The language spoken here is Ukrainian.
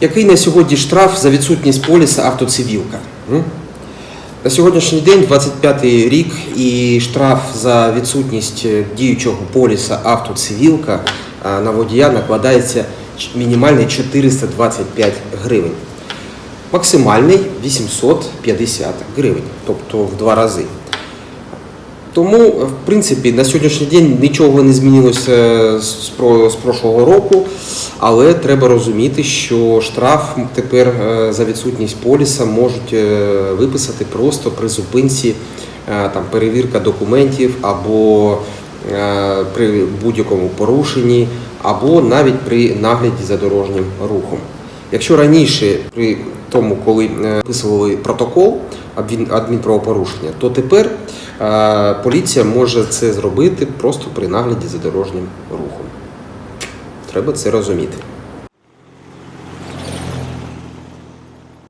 Який на сьогодні штраф за відсутність поліса автоцивілка? На сьогоднішній день, 25-й рік, і штраф за відсутність е, діючого поліса автоцивілка на водія накладається мінімальний 425 гривень. Максимальний 850 гривень, тобто в два рази. Тому, в принципі, на сьогоднішній день нічого не змінилося з прошлого року, але треба розуміти, що штраф тепер е, за відсутність поліса можуть е, виписати просто при зупинці, е, там, перевірка документів або при будь-якому порушенні, або навіть при нагляді за дорожнім рухом. Якщо раніше при тому, коли виписували протокол адмін- адмінправопорушення, то тепер поліція може це зробити просто при нагляді за дорожнім рухом. Треба це розуміти.